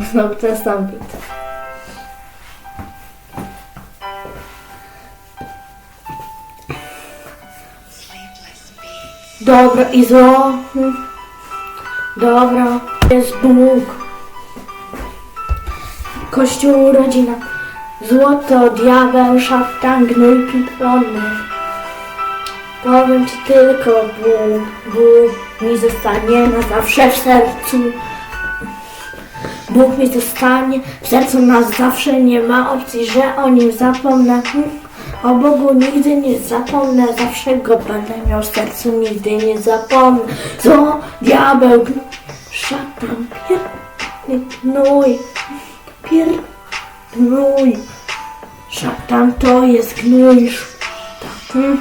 Znowu ten sam bit. Dobra i zło. Hmm. Dobra, jest Bóg. Kościół, rodzina. Złoto, diabeł, szatan, gnój, pitlony. Powiem ci tylko Bóg, Bóg mi zostanie na zawsze w sercu. Bóg mi zostanie w sercu na zawsze, nie ma opcji, że o nim zapomnę. O Bogu nigdy nie zapomnę, zawsze go będę miał w sercu, nigdy nie zapomnę. Zło, diabeł, szatan, pier, gnój, pier, gnój. Szatan to jest gnój, szatan.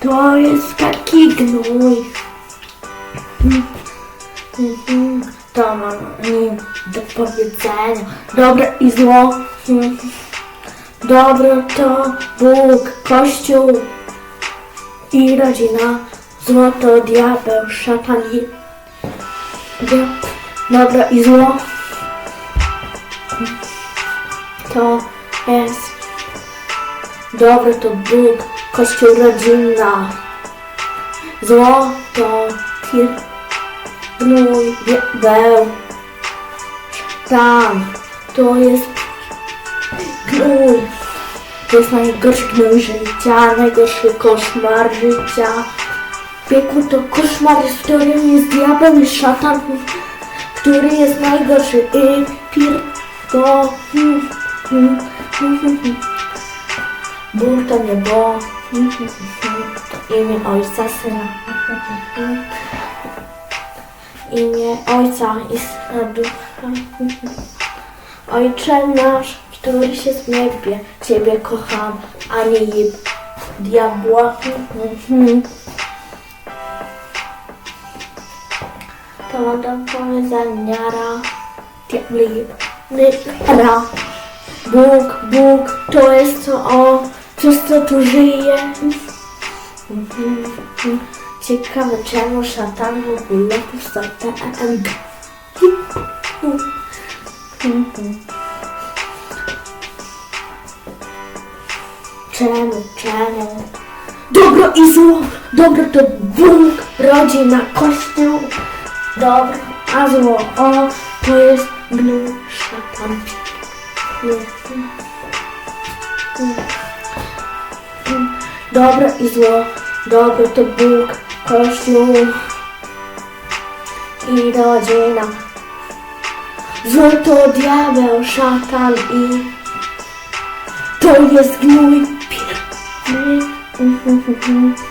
To jest taki gnój. Mm, mm, mm, To mam do powiedzenia. Dobre i zło. Dobre to Bóg, Kościół i rodzina. Zło to diabeł, szatan i... Dobre i zło. To jest Dobre to Bóg, Kościół, rodzina. Zło to gnój, diabeł. Tam, to jest gnój. To jest najgorszy gnój życia, najgorszy koszmar życia. Piekło to koszmar, w którym jest diabeł i szatan, który jest najgorszy. I pir, to... Bóg to niebo, imię Ojca, Syna, imię Ojca i Ducha. Ojcze nasz, jest w niebie, Ciebie kocham, a nie diabła. To mam do powiedzenia, diabli, ra. Bóg, Bóg, to jest to o, przez co tu żyje. Ciekawe czemu szatan w ogóle powstał TNG. Czemu, czemu? Dobro i zło, dobro to Bóg, rodzina, kościół. Dobro, a zło, o, to jest gnój, szatan. Dobre i zło, dobre to Bóg, Kościół i rodzina. Zło to diabeł, szatan i to jest gnój. Pier-